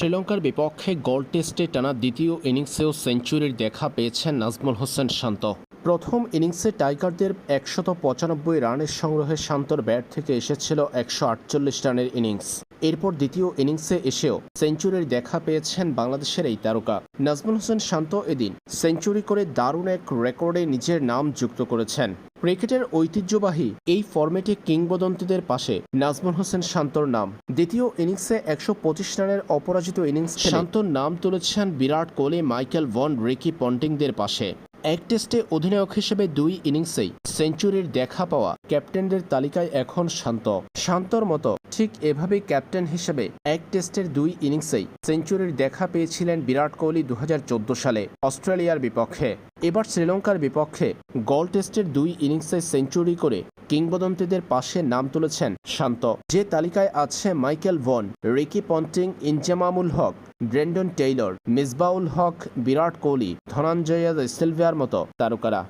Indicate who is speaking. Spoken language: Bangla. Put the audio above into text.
Speaker 1: শ্রীলঙ্কার বিপক্ষে গোল টেস্টে টানা দ্বিতীয় ইনিংসেও সেঞ্চুরির দেখা পেয়েছেন নাজমুল হোসেন শান্ত। প্রথম ইনিংসে টাইগারদের একশত পঁচানব্বই রানের সংগ্রহে শান্তর ব্যাট থেকে এসেছিল একশো আটচল্লিশ রানের ইনিংস। এরপর দ্বিতীয় ইনিংসে এসেও সেঞ্চুরির দেখা পেয়েছেন বাংলাদেশের এই তারকা। নাজমুল হোসেন শান্ত এদিন সেঞ্চুরি করে দারুণ এক রেকর্ডে নিজের নাম যুক্ত করেছেন। ক্রিকেটের ঐতিহ্যবাহী এই ফরম্যাটে কিংবদন্তিদের পাশে নাজমুল হোসেন শান্তর নাম। দ্বিতীয় ইনিংসে একশো পঁচিশ রানের অপরাজিত ইনিংস শান্তর নাম তুলেছেন Virat Kohli, Michael Vaughan, Ricky পন্টিংদের পাশে। এক টেস্টে অধিনায়ক হিসেবে দুই ইনিংসেই সেঞ্চুরির দেখা পাওয়া ক্যাপ্টেনদের তালিকায় এখন শান্ত। শান্তর মতো ঠিক এভাবেই ক্যাপ্টেন হিসেবে এক টেস্টের দুই ইনিংসেই সেঞ্চুরির দেখা পেয়েছিলেন বিরাট কোহলি দু হাজার চোদ্দ সালে অস্ট্রেলিয়ার বিপক্ষে। এবার শ্রীলঙ্কার বিপক্ষে গল টেস্টের দুই ইনিংসে সেঞ্চুরি করে কিংবদন্তিদের পাশে নাম তুলেছেন শান্ত। যে তালিকায় আছে Michael Vaughan, Ricky Ponting, Inzamamul Haq, Brendon Taylor, Misbahul Haq, Virat Kohli, Dhananjaya সিলভিয়ার মতো তারকারা।